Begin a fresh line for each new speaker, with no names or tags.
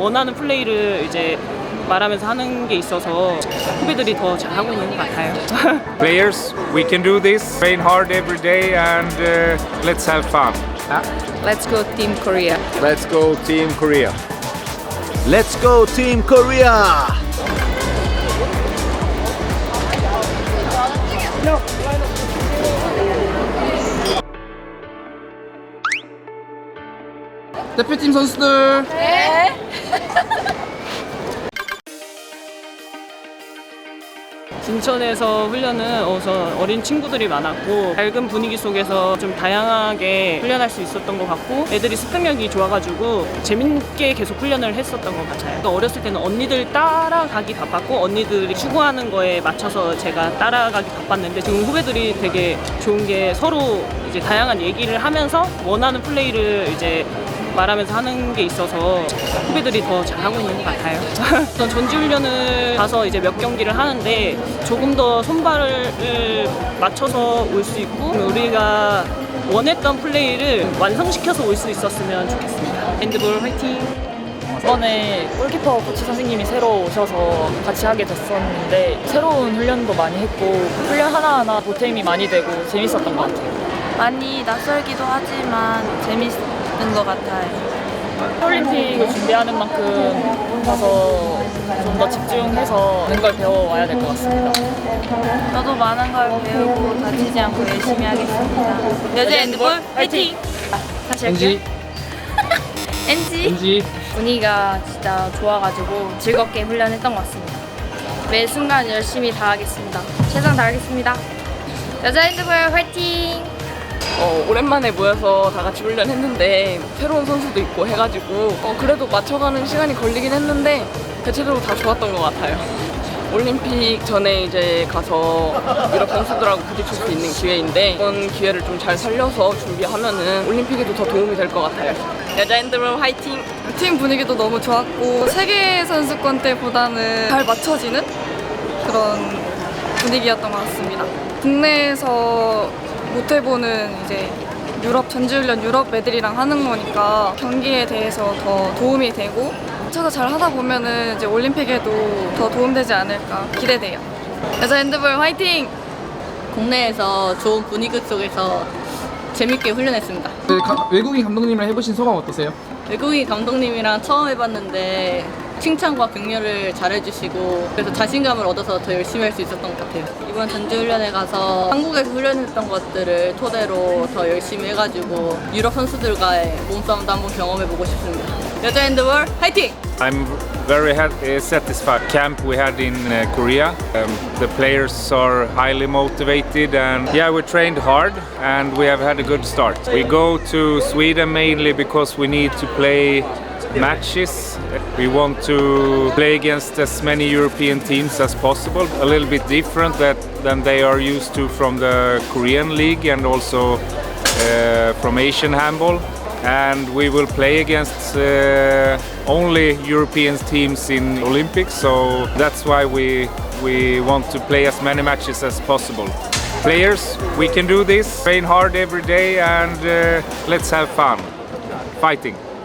원하는 플레이를 이제 말하면서 하는 게 있어서 후배들이 더 잘하고 있는 것 같아요.
Players, we can do this. Train hard every day and uh, let's have fun.
Let's go Team Korea.
Let's go Team Korea.
Let's go Team Korea!
대표팀 선수들
진천에서 훈련은 우선 어린 친구들이 많았고 밝은 분위기 속에서 좀 다양하게 훈련할 수 있었던 것 같고 애들이 습득력이 좋아가지고 재밌게 계속 훈련을 했었던 것 같아요. 또 어렸을 때는 언니들 따라가기 바빴고 언니들이 추구하는 거에 맞춰서 제가 따라가기 바빴는데 지금 후배들이 되게 좋은 게 서로 이제 다양한 얘기를 하면서 원하는 플레이를 이제 말하면서 하는 게 있어서 후배들이 더 잘하고 있는 것 같아요. 우선 전지훈련을 가서 이제 몇 경기를 하는데 조금 더 손발을 맞춰서 올 수 있고 우리가 원했던 플레이를 완성시켜서 올 수 있었으면 좋겠습니다. 핸드볼 화이팅!
이번에 골키퍼 코치 선생님이 새로 오셔서 같이 하게 됐었는데 새로운 훈련도 많이 했고 훈련 하나하나 보탬이 많이 되고 재밌었던 것 같아요.
많이 낯설기도 하지만 재밌 는 것 같아요.
올림픽을 준비하는 만큼 가서 좀 더 집중해서 많은 걸 배워와야 될 것 같습니다.
저도 많은 걸 배우고 다치지 않고 열심히 하겠습니다. 여자 핸드볼 화이팅! 다시 할게요.
NG
NG 분위기가 진짜 좋아가지고 즐겁게 훈련했던 것 같습니다. 매 순간 열심히 다하겠습니다. 최선 다하겠습니다. 여자 핸드볼 화이팅!
어, 오랜만에 모여서 다 같이 훈련했는데 새로운 선수도 있고 해가지고 어, 그래도 맞춰가는 시간이 걸리긴 했는데 대체적으로 다 좋았던 것 같아요. 올림픽 전에 이제 가서 유럽 선수들하고 부딪힐 수 있는 기회인데 이번 기회를 좀 잘 살려서 준비하면은 올림픽에도 더 도움이 될 것 같아요. 여자 핸드볼 화이팅!
팀 분위기도 너무 좋았고 세계 선수권 때보다는 잘 맞춰지는 그런 분위기였던 것 같습니다. 국내에서 못 해보는 이제 유럽 전지훈련 유럽 애들이랑 하는 거니까 경기에 대해서 더 도움이 되고 쳐서 잘 하다 보면은 이제 올림픽에도 더 도움되지 않을까 기대돼요. 여자 핸드볼 화이팅!
국내에서 좋은 분위기 속에서 재밌게 훈련했습니다.
네, 가- 외국인 감독님이랑 해보신 소감 어떠세요?
외국인 감독님이랑 처음 해봤는데 칭찬과 격려를 잘해주시고 그래서 자신감을 얻어서 더 열심히 할 수 있었던 것 같아요. 이번 전지훈련에 가서 한국에서 훈련했던 것들을 토대로 더 열심히 해가지고 유럽 선수들과의 몸싸움도 한번 경험해보고 싶습니다. 여자 핸드볼 화이팅!
I'm very uh, satisfied. Camp we had in uh, Korea. Um, the players are highly motivated and yeah, we trained hard and we have had a good start. We go to Sweden mainly because we need to play matches. We want to play against as many European teams as possible. A little bit different that, than they are used to from the Korean league and also uh, from Asian handball. And we will play against uh, only European teams in Olympics, so that's why we we want to play as many matches as possible. Players, we can do this. Train hard every day and uh, let's have fun. Fighting.